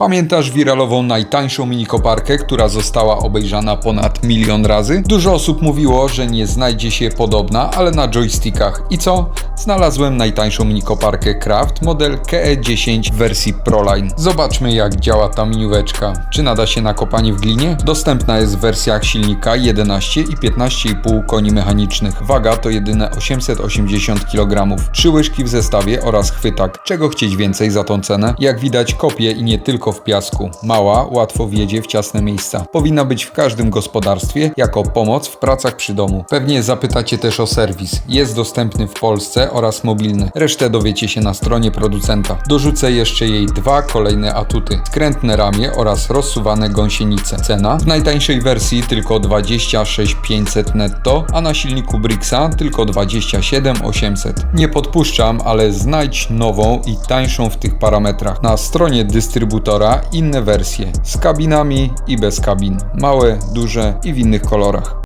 Pamiętasz wiralową najtańszą minikoparkę, która została obejrzana ponad milion razy? Dużo osób mówiło, że nie znajdzie się podobna, ale na joystickach. I co? Znalazłem najtańszą minikoparkę Craft model KE10 w wersji Proline. Zobaczmy jak działa ta minióweczka. Czy nada się na kopanie w glinie? Dostępna jest w wersjach silnika 11 i 15,5 koni mechanicznych. Waga to jedyne 880 kg. Trzy łyżki w zestawie oraz chwytak. Czego chcieć więcej za tą cenę? Jak widać kopie i nie tylko w piasku. Mała, łatwo wjedzie w ciasne miejsca. Powinna być w każdym gospodarstwie jako pomoc w pracach przy domu. Pewnie zapytacie też o serwis. Jest dostępny w Polsce oraz mobilny. Resztę dowiecie się na stronie producenta. Dorzucę jeszcze jej dwa kolejne atuty. Skrętne ramię oraz rozsuwane gąsienice. Cena? W najtańszej wersji tylko 26 500 netto, a na silniku Brixa tylko 27 800. Nie podpuszczam, ale znajdź nową i tańszą w tych parametrach. Na stronie dystrybutora inne wersje z kabinami i bez kabin. Małe, duże i w innych kolorach.